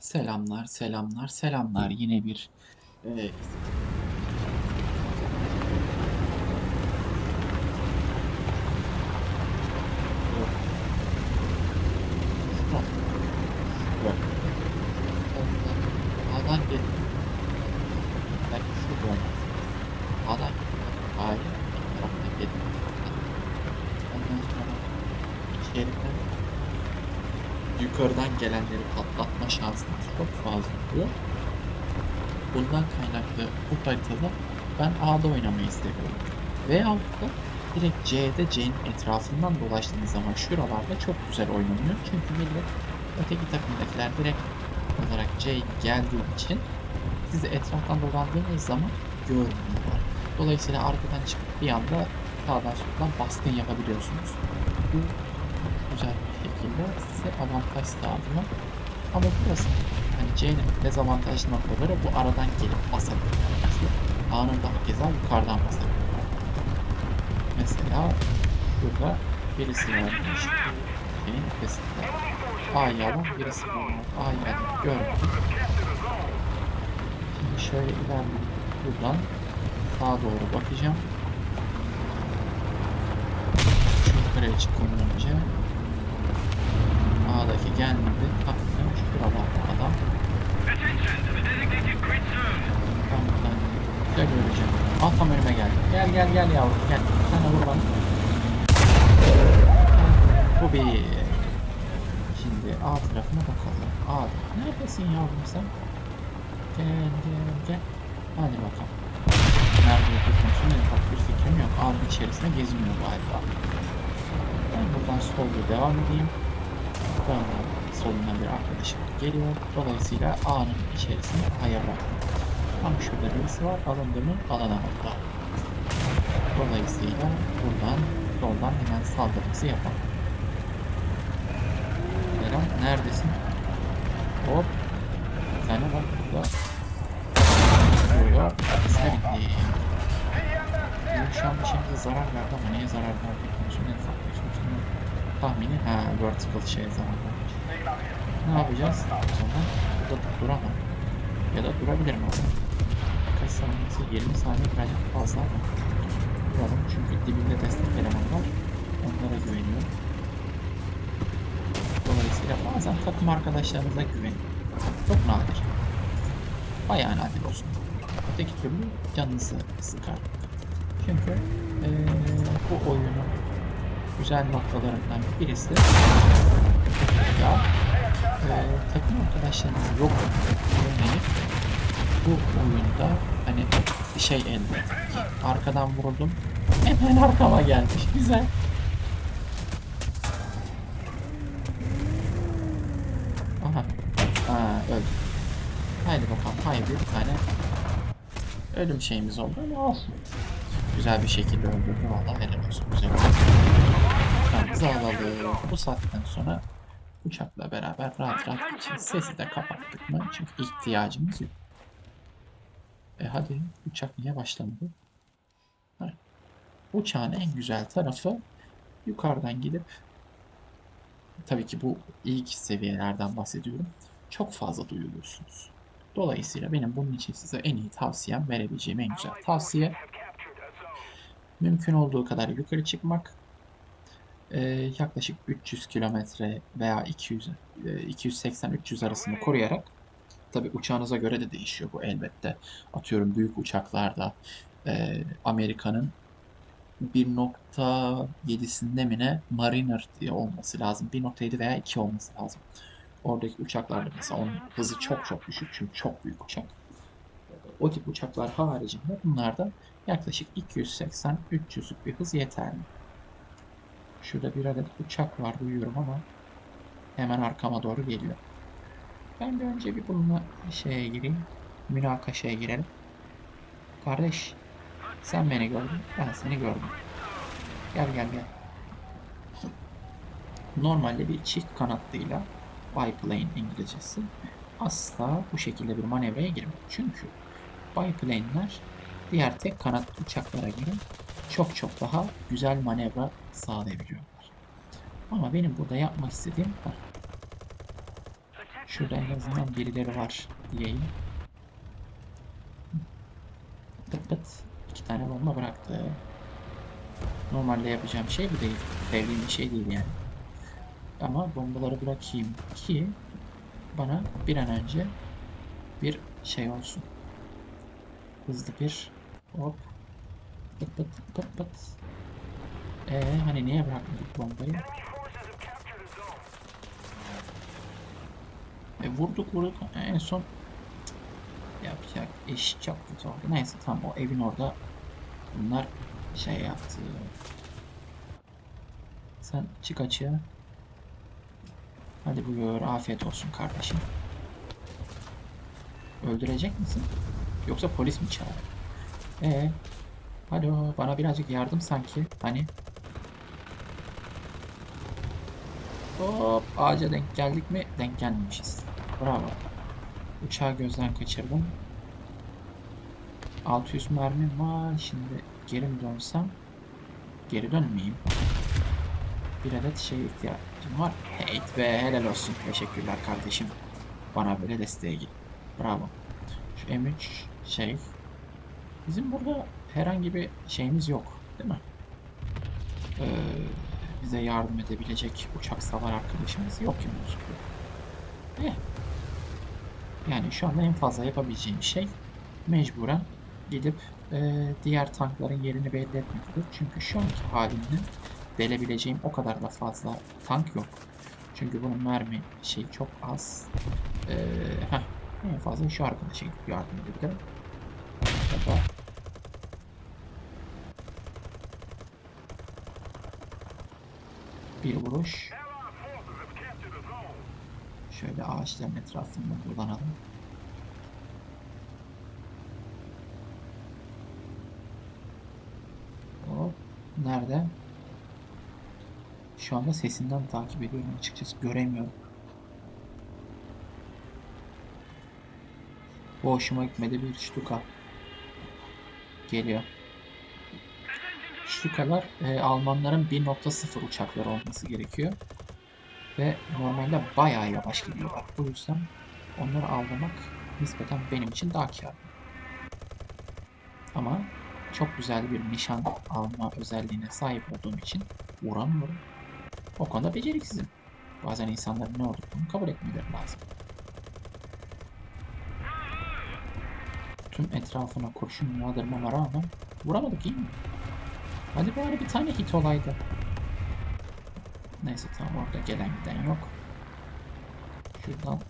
Selamlar, selamlar, selamlar. Yine bir e, Şurada. Bak. Sağdan gel. Belki şurada. Sağdan gel. Hayır. bu taraftan gel. Ondan sonra içeriden yukarıdan gelenleri patlatma şansınız çok fazla oluyor. Bundan kaynaklı bu haritada ben A'da oynamayı seviyorum. Veyahut da direkt C'de C'nin etrafından dolaştığınız zaman şuralarda çok güzel oynanıyor. Çünkü millet öteki takımdakiler direkt olarak C geldiği için sizi etraftan dolandığınız zaman görmüyorlar. Dolayısıyla arkadan çıkıp bir anda sağdan soldan baskın yapabiliyorsunuz. Bu güzel şekilde size avantaj sağlıyor. Ama burası hani C'nin dezavantajlı noktaları bu aradan gelip basabilir. Anında keza yukarıdan basabilir. Mesela burada birisi varmış. Benim tepesinde. A'yı alan birisi var. A'yı alan gördüm. Şimdi şöyle ilerleyip buradan sağa doğru bakacağım. Şu yukarıya çıkmadan önce A'daki gelmedi. Taktım şuralarda adam. Ben buradan güzel göreceğim. Al tam önüme geldi. Gel gel gel yavrum gel. Sen de vur. Bu bir. Şimdi A tarafına bakalım. A. Neredesin yavrum sen? Gel gel gel. Hadi bakalım. Nerede olduğunu en ufak bir fikrim yok. A'nın içerisinde geziniyor galiba. Ben buradan solda devam edeyim. Sonra solundan bir arkadaşım geliyor. Dolayısıyla A'nın içerisine A'ya baktım. Tam şurada birisi var. Alındı mı? Alınamadı. Dolayısıyla buradan soldan hemen saldırımızı yapalım. Selam. Neredesin? Hop. Bir bak burada. İkisi de bitti. Anda şimdi zarar verdi ama neye zarar verdi konusunda en ufak bir fikrim yok. Tahmini ha vertical zarar vermiş. Ne yapacağız? Zaman burada duramam. Ya da durabilirim orada. Kaç saniyesi? 20 saniye birazcık fazla ama duralım çünkü dibinde destek eleman var. Onlara güveniyorum. Dolayısıyla bazen takım arkadaşlarınıza güvenin. Çok nadir. Bayağı nadir olsun. Öteki türlü canınızı sıkar. Çünkü eee, bu oyunun güzel noktalarından birisi ya eee takım arkadaşlarınız yok oynayıp bu oyunda hani şey elde. Arkadan vuruldum. Hemen arkama gelmiş. Güzel. Aha. Ha öldü. Haydi bakalım. Haydi bir tane ölüm şeyimiz oldu ama olsun. Güzel bir şekilde öldürdü. Valla helal olsun. Güzel oldu. Uçağımızı alalım. Bu saatten sonra uçakla beraber rahat rahat. Sesi de kapattık mı? Çünkü ihtiyacımız yok. E hadi uçak niye başlamadı? Uçağın en güzel tarafı yukarıdan gidip tabii ki bu ilk seviyelerden bahsediyorum. Çok fazla duyuluyorsunuz. Dolayısıyla benim bunun için size en iyi tavsiyem verebileceğim en güzel tavsiye mümkün olduğu kadar yukarı çıkmak. Ee, yaklaşık 300 kilometre veya 200 e, 280-300 arasını koruyarak tabi uçağınıza göre de değişiyor bu elbette. Atıyorum büyük uçaklarda e, Amerika'nın 1.7'sinde mi ne Mariner diye olması lazım. 1.7 veya 2 olması lazım. Oradaki uçaklarda mesela onun hızı çok çok düşük çünkü çok büyük uçak. O tip uçaklar haricinde bunlarda yaklaşık 280-300'lük bir hız yeterli. Şurada bir adet uçak var duyuyorum ama hemen arkama doğru geliyor. Ben bir önce bir bununla şeye gireyim. Münakaşaya girelim. Kardeş sen beni gördün ben seni gördüm. Gel gel gel. Normalde bir çift kanatlıyla biplane İngilizcesi asla bu şekilde bir manevraya girmem. Çünkü biplane'ler diğer tek kanatlı uçaklara göre çok çok daha güzel manevra sağlayabiliyorlar. Ama benim burada yapmak istediğim var. Şurada en azından birileri var diyeyim. Pıt pıt. İki tane bomba bıraktı. Normalde yapacağım şey bu değil. Sevdiğim bir şey değil yani. Ama bombaları bırakayım ki bana bir an önce bir şey olsun. Hızlı bir hop pıt pıt pıt pıt. Ee, hani niye bırakmadık bombayı? E, vurduk vurduk en son yapacak iş çok kötü oldu. Neyse tamam o evin orada bunlar şey yaptı. Sen çık açığa. Hadi buyur afiyet olsun kardeşim. Öldürecek misin? Yoksa polis mi çağır? Ee, alo bana birazcık yardım sanki. Hani? Hop ağaca denk geldik mi? Denk gelmemişiz. Bravo. Uçağı gözden kaçırdım. 600 mermim var. Şimdi geri mi dönsem? Geri dönmeyeyim. Bir adet şey ihtiyacım var. Hey be helal olsun. Teşekkürler kardeşim. Bana böyle desteğe git. Bravo. Şu M3 şey. Bizim burada herhangi bir şeyimiz yok. Değil mi? Ee, bize yardım edebilecek uçak savar arkadaşımız yok gözüküyor. Eh. Yani şu anda en fazla yapabileceğim şey mecburen gidip e, diğer tankların yerini belli etmektir. Çünkü şu anki halimde delebileceğim o kadar da fazla tank yok. Çünkü bunun mermi şey çok az. Ee, heh, en fazla şu arkadaşa gidip yardım edebilirim. Ya bir vuruş. Şöyle ağaçların etrafında kullanalım. Hop. Nerede? Şu anda sesinden takip ediyorum açıkçası göremiyorum. Bu hoşuma gitmedi bir ştuka. Geliyor. Ştukalar e, Almanların 1.0 uçakları olması gerekiyor. Ve normalde bayağı yavaş gidiyorlar. Bu yüzden onları avlamak nispeten benim için daha kârlı. Ama çok güzel bir nişan alma özelliğine sahip olduğum için vuramıyorum. O konuda beceriksizim. Bazen insanların ne olduklarını kabul etmeleri lazım. Tüm etrafına kurşun yağdırmama rağmen vuramadık iyi mi? Hadi bari bir tane hit olaydı. Neyse tamam orada gelen giden yok. Şuradan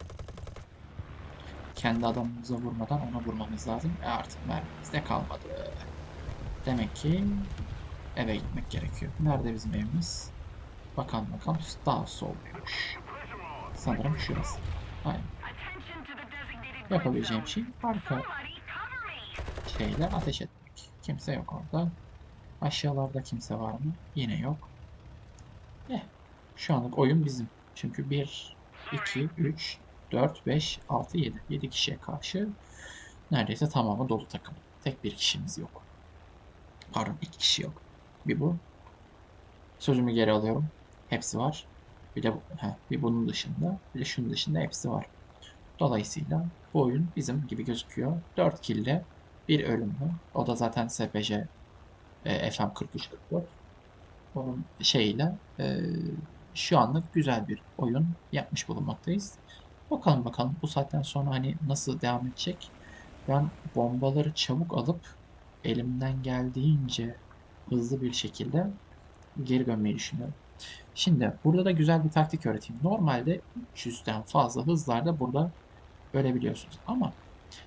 kendi adamımıza vurmadan ona vurmamız lazım. E artık mermimiz de kalmadı. Demek ki eve gitmek gerekiyor. Nerede bizim evimiz? Bakalım bakalım daha soğumuş. Sanırım şurası. Aynen. Yapabileceğim şey arka şeyle ateş etmek. Kimse yok orada. Aşağılarda kimse var mı? Yine yok. Eh, şu anlık oyun bizim. Çünkü 1, 2, 3, 4, 5, 6, 7. 7 kişiye karşı neredeyse tamamı dolu takım. Tek bir kişimiz yok. Pardon iki kişi yok. Bir bu. Sözümü geri alıyorum. Hepsi var. Bir de bu, he, bir bunun dışında, bir de şunun dışında hepsi var. Dolayısıyla bu oyun bizim gibi gözüküyor. 4 kill'le bir ölümlü. O da zaten SPJ e, FM4344. Onun şeyiyle e, şu anlık güzel bir oyun yapmış bulunmaktayız. Bakalım bakalım bu saatten sonra hani nasıl devam edecek. Ben bombaları çabuk alıp elimden geldiğince hızlı bir şekilde geri dönmeyi düşünüyorum. Şimdi burada da güzel bir taktik öğreteyim. Normalde 300'den fazla hızlarda burada ölebiliyorsunuz. Ama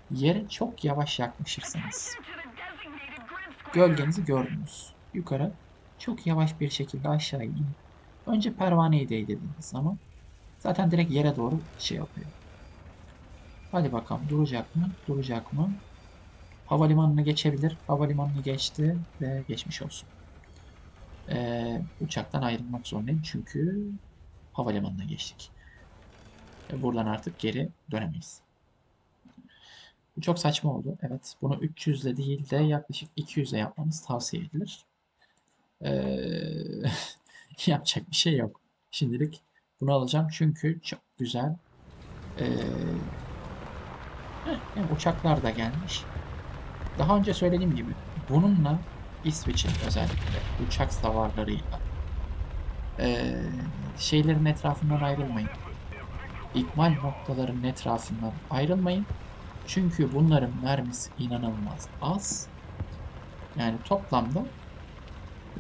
yere çok yavaş yaklaşırsanız gölgenizi gördünüz. Yukarı çok yavaş bir şekilde aşağı in. Önce pervaneyi değdirdiğiniz zaman zaten direkt yere doğru şey yapıyor. Hadi bakalım duracak mı? Duracak mı? Havalimanını geçebilir. Havalimanını geçti ve geçmiş olsun. Ee, uçaktan ayrılmak zorundayım çünkü havalimanına geçtik. E, buradan artık geri dönemeyiz. Bu çok saçma oldu. Evet, bunu 300 ile değil de yaklaşık 200'e yapmanız tavsiye edilir. Ee, yapacak bir şey yok. Şimdilik bunu alacağım çünkü çok güzel Ee, yani uçaklar da gelmiş. Daha önce söylediğim gibi bununla İsveç'in özellikle uçak savarlarıyla ee, şeylerin etrafından ayrılmayın. İkmal noktaların etrafından ayrılmayın. Çünkü bunların mermisi inanılmaz az. Yani toplamda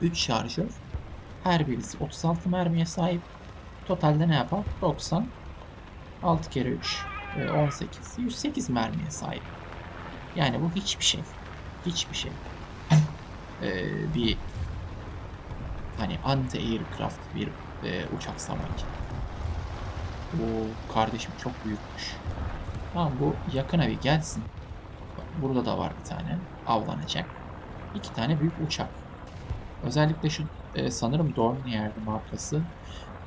3 şarjör. Her birisi 36 mermiye sahip. Totalde ne yapar? 90. 6 kere 3. e, 18. 108 mermiye sahip. Yani bu hiçbir şey. Hiçbir şey. Ee, bir hani anti-aircraft bir e, uçak savarı. O kardeşim çok büyükmüş. Tamam bu yakına bir gelsin. Bak, burada da var bir tane avlanacak. İki tane büyük uçak. Özellikle şu e, sanırım Dornier'di markası.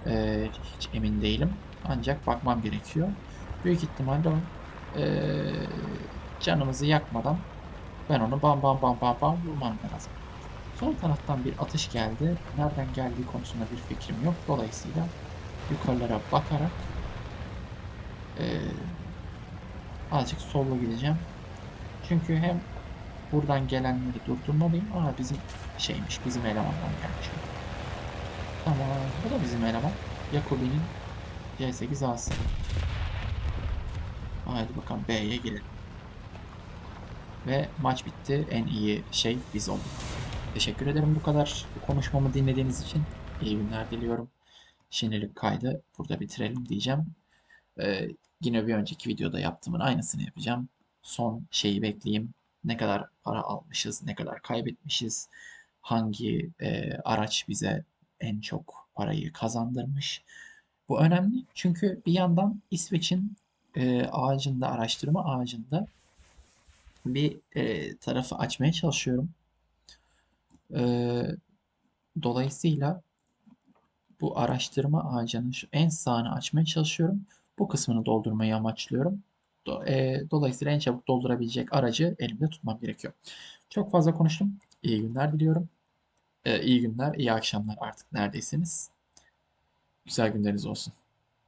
E, hiç emin değilim. Ancak bakmam gerekiyor. Büyük ihtimalle o e, canımızı yakmadan ben onu bam bam bam bam bam vurmam lazım. Sol taraftan bir atış geldi. Nereden geldiği konusunda bir fikrim yok. Dolayısıyla yukarılara bakarak e, azıcık solla gideceğim. Çünkü hem buradan gelenleri durdurmalıyım. Aa bizim şeymiş, bizim elemandan gelmiş. Tamam, bu da bizim eleman. Jacobi'nin C8 A'sı. Haydi bakalım B'ye gelelim. Ve maç bitti. En iyi şey biz olduk. Teşekkür ederim bu kadar konuşmamı dinlediğiniz için. İyi günler diliyorum. Şimdilik kaydı burada bitirelim diyeceğim. Ee, yine bir önceki videoda yaptığımın aynısını yapacağım. Son şeyi bekleyeyim. Ne kadar para almışız, ne kadar kaybetmişiz, hangi e, araç bize en çok parayı kazandırmış. Bu önemli çünkü bir yandan İsveç'in e, ağacında, araştırma ağacında bir e, tarafı açmaya çalışıyorum. E, dolayısıyla bu araştırma ağacının şu en sağını açmaya çalışıyorum. Bu kısmını doldurmayı amaçlıyorum. E, dolayısıyla en çabuk doldurabilecek aracı elimde tutmam gerekiyor. Çok fazla konuştum. İyi günler diliyorum. E, iyi günler, iyi akşamlar artık neredeyseniz. Güzel günleriniz olsun.